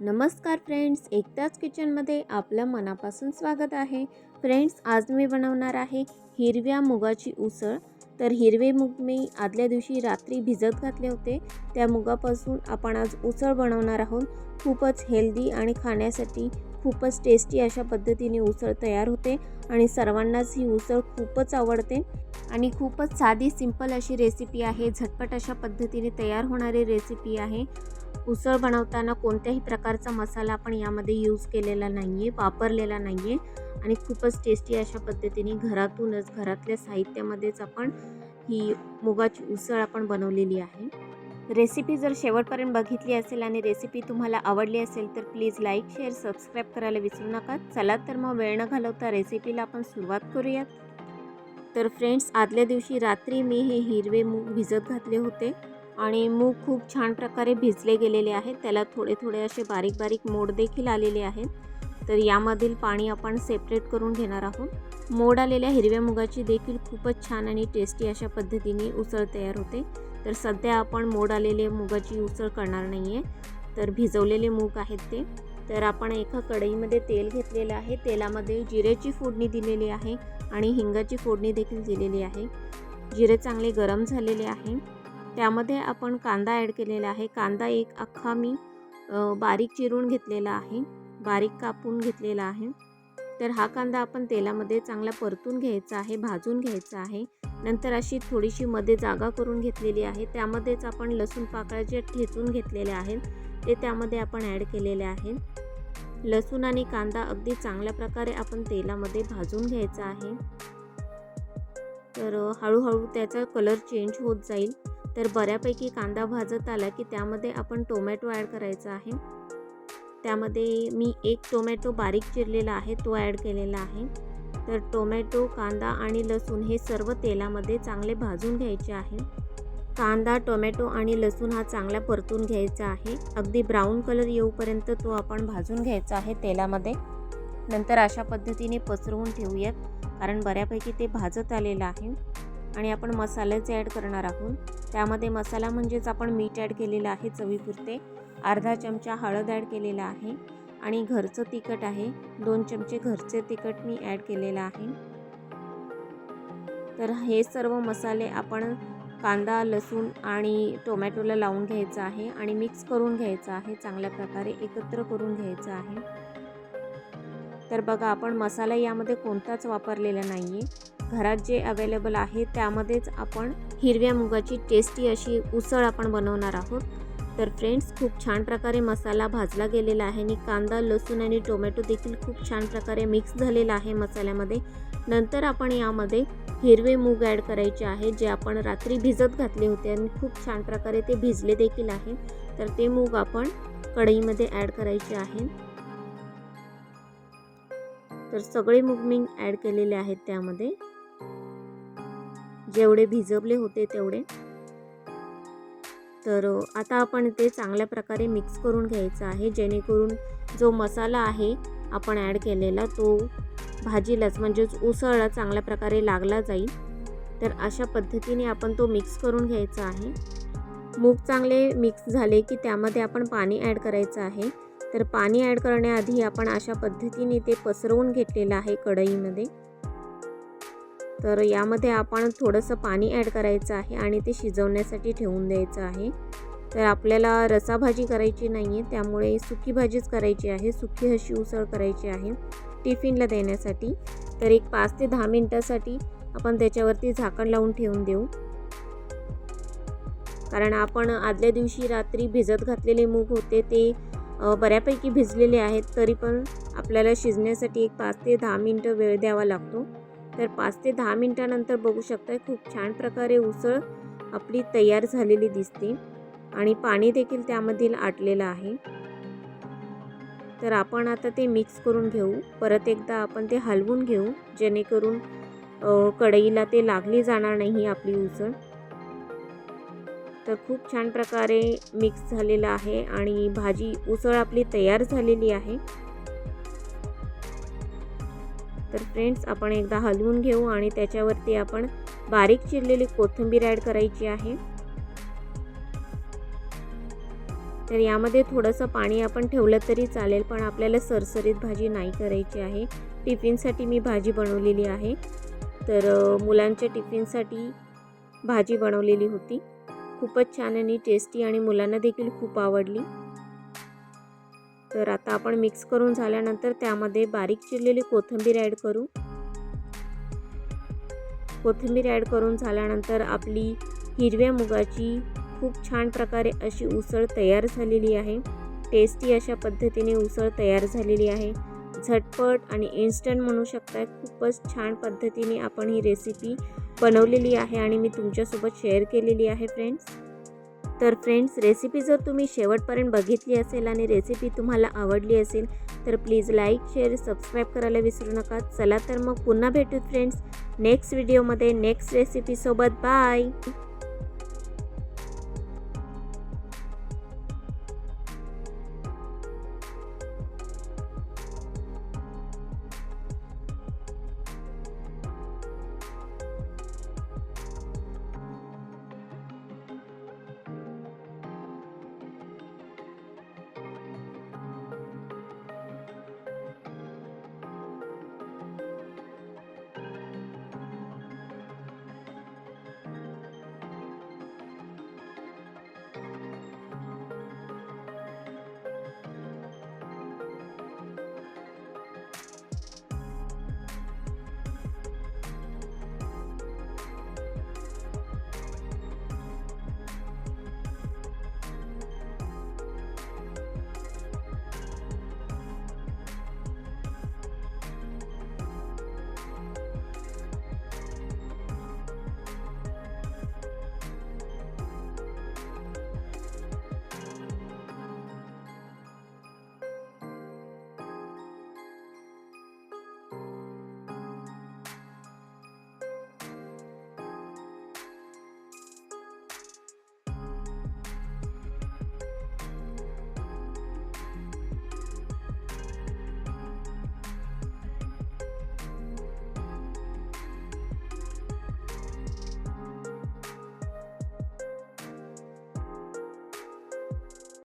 नमस्कार फ्रेंड्स एकदाच किचनमध्ये आपलं मनापासून स्वागत आहे. फ्रेंड्स आज मी बनवणार आहे हिरव्या मुगाची उसळ. तर हिरवे मूग मी आदल्या दिवशी रात्री भिजत घातले होते. त्या मुगापासून आपण आज उसळ बनवणार आहोत. खूपच हेल्दी आणि खाण्यासाठी खूपच टेस्टी अशा पद्धतीने उसळ तयार होते आणि सर्वांनाच ही उसळ खूपच आवडते. आणि खूपच साधी सिंपल अशी रेसिपी आहे. झटपट अशा पद्धतीने तयार होणारी रेसिपी आहे. उसळ बनवताना कोणत्याही प्रकारचा मसाला आपण यामध्ये यूज केलेला नाही आहे वापरलेला नाही आहे आणि खूपच टेस्टी अशा पद्धतीने घरातूनच घरातल्या साहित्यामध्येच आपण ही मुगाची उसळ आपण बनवलेली आहे. रेसिपी जर शेवटपर्यंत बघितली असेल आणि रेसिपी तुम्हाला आवडली असेल तर प्लीज लाईक शेअर सबस्क्राईब करायला विसरू नका. चला तर मग वेळ न घालवता रेसिपीला आपण सुरुवात करूयात. तर फ्रेंड्स आदल्या दिवशी रात्री मी हे हिरवे मूग भिजत घातले होते. आणि मूग खूप छान प्रकारे भिजले गेलेले आहेत. त्याला थोडे थोडे असे बारीक बारीक मोड देखील आलेले आहेत. तर यामधील पाणी आपण सेपरेट करून घेणार आहोत. मोड आलेल्या हिरव्या मुगाची देखील खूपच छान आणि टेस्टी अशा पद्धतीने उसळ तयार होते. तर सध्या आपण मोड आलेले मुगाची उसळ करणार नाही आहे तर भिजवलेले मूग आहेत ते. तर आपण एका कढईमध्ये तेल घेतलेलं आहे. तेलामध्ये जिरेची फोडणी दिलेली आहे आणि हिंगाची फोडणी देखील दिलेली आहे. जिरे चांगले गरम झालेले आहे. त्यामध्ये आपण कांदा ॲड केलेला आहे. कांदा एक अख्खा मी बारीक चिरून घेतलेला आहे. बारीक कापून घेतलेला आहे. तर हा कांदा आपण तेलामध्ये चांगला परतून घ्यायचा आहे भाजून घ्यायचा आहे. नंतर अशी थोडीशी मध्ये जागा करून घेतलेली आहे. त्यामध्येच आपण लसूण पाकळ्या जे ठेचून घेतलेले आहेत ते त्यामध्ये आपण ॲड केलेले आहेत लसूण आणि कांदा अगदी चांगल्या प्रकारे आपण तेलामध्ये भाजून घ्यायचा आहे. तर हळूहळू त्याचा कलर चेंज होत जाईल. तर बऱ्यापैकी कांदा भाजत आला की त्यामध्ये आपण टोमॅटो ॲड करायचा आहे. त्यामध्ये मी एक टोमॅटो बारीक चिरलेला आहे तो ॲड केलेला आहे. तर टोमॅटो कांदा आणि लसूण हे सर्व तेलामध्ये चांगले भाजून घ्यायचे आहे. कांदा टोमॅटो आणि लसूण हा चांगला परतून घ्यायचा आहे. अगदी ब्राऊन कलर येऊपर्यंत तो आपण भाजून घ्यायचा आहे तेलामध्ये. नंतर अशा पद्धतीने पसरवून ठेवूयात कारण बऱ्यापैकी ते भाजत आलेलं आहे. आणि आपण मसालेच ॲड करणार आहोत. त्यामध्ये मसाला म्हणजेच आपण मीठ ॲड केलेलं आहे चवीपुरते अर्धा चमचा हळद ॲड केलेला आहे. आणि घरचं तिखट आहे. दोन चमचे घरचे तिखट मी ॲड केलेलं आहे. तर हे सर्व मसाले आपण कांदा लसूण आणि टोमॅटोला लावून घ्यायचं आहे आणि मिक्स करून घ्यायचं आहे. चांगल्या प्रकारे एकत्र करून घ्यायचं आहे. तर बघा आपण मसाला यामध्ये कोणताच वापरलेला नाही आहे घरात जे अवेलेबल आहे त्यामध्येच आपण हिरव्या मुगाची टेस्टी अशी उसळ आपण बनवणार आहोत. तर फ्रेंड्स खूप छान प्रकारे मसाला भाजला गेलेला आहे आणि कांदा लसूण आणि टोमॅटो देखील खूप छान प्रकारे मिक्स झालेला आहे मसाल्यामध्ये. नंतर आपण यामध्ये हिरवे मूग ॲड करायचे आहे जे आपण रात्री भिजत घातले होते आणि खूप छान प्रकारे ते भिजले देखील आहे. तर ते मूग आपण कढईमध्ये ॲड करायचे आहे. तर सगळे मूग मी ॲड केलेले आहेत त्यामध्ये. जेवढे भिजवले होते तेवढे. तर आता आपण ते चांगल्या प्रकारे मिक्स करून घ्यायचं आहे. जेणेकरून जो मसाला आहे आपण ॲड केलेला तो भाजीलाच म्हणजेच उसळला चांगल्या प्रकारे लागला जाईल. तर अशा पद्धतीने आपण तो मिक्स करून घ्यायचा आहे. मूग चांगले मिक्स झाले की त्यामध्ये आपण पाणी ॲड करायचं आहे. तर पाणी ॲड करण्याआधी आपण अशा पद्धतीने ते पसरवून घेतलेलं आहे कढईमध्ये. तर यामध्ये आपण थोडंसं पाणी ॲड करायचं आहे आणि ते शिजवण्यासाठी ठेवून द्यायचं आहे. तर आपल्याला रसाभाजी करायची नाही आहे त्यामुळे सुकी भाजीच करायची आहे. सुकी हशी उसळ करायची आहे टिफिनला देण्यासाठी. तर एक पाच ते दहा मिनटासाठी आपण त्याच्यावरती झाकण लावून ठेवून देऊ. कारण आपण आदल्या दिवशी रात्री भिजत घातलेले मूग होते ते बऱ्यापैकी भिजलेले आहेत तरी पण आपल्याला शिजण्यासाठी एक पाच ते दहा मिनटं वेळ द्यावा लागतो. तर पाच ते दहा मिनटानंतर बघू शकता खूप छान प्रकारे उसळ आपली तयार झालेली दिसते आणि पाणी देखील त्यामधील आटलेलं आहे. तर आपण आता ते मिक्स करून घेऊ. परत एकदा आपण ते हलवून घेऊ जेणेकरून कढईला ते लागली जाणार नाही आपली उसळ. तर खूप छान प्रकारे मिक्स झालेलं आहे आणि भाजी उसळ आपली तयार झालेली आहे. तर फ्रेंड्स आपण एकदा हलवून घेऊ आणि त्याच्यावरती आपण बारीक चिरलेली कोथिंबीर ॲड करायची आहे. तर यामध्ये थोडंसं पाणी आपण ठेवलं तरी चालेल पण आपल्याला सरसरीत भाजी नाही करायची आहे. टिफिनसाठी मी भाजी बनवलेली आहे. तर मुलांच्या टिफिनसाठी भाजी बनवलेली होती. खूपच छान आणि टेस्टी आणि मुलांना देखील खूप आवडली. तर आता आपण मिक्स करून झाल्यानंतर त्यामध्ये बारीक चिरलेली कोथिंबीर ॲड करू. कोथिंबीर ॲड करून झाल्यानंतर आपली हिरव्या मुगाची खूप छान प्रकारे अशी उसळ तयार झालेली आहे. टेस्टी अशा पद्धतीने उसळ तयार झालेली आहे. झटपट आणि इन्स्टंट म्हणू शकता खूपच छान पद्धतीने आपण ही रेसिपी बनवलेली आहे आणि मी तुमच्यासोबत शेअर केलेली आहे फ्रेंड्स तर फ्रेंड्स रेसिपी जर तुम्ही शेवटपर्यंत बघितली असेल आणि रेसिपी तुम्हाला आवडली असेल तर प्लीज लाईक शेअर सबस्क्राईब करायला विसरू नका. चला तर मग पुन्हा भेटू फ्रेंड्स नेक्स्ट व्हिडिओमध्ये नेक्स्ट रेसिपीसोबत बाय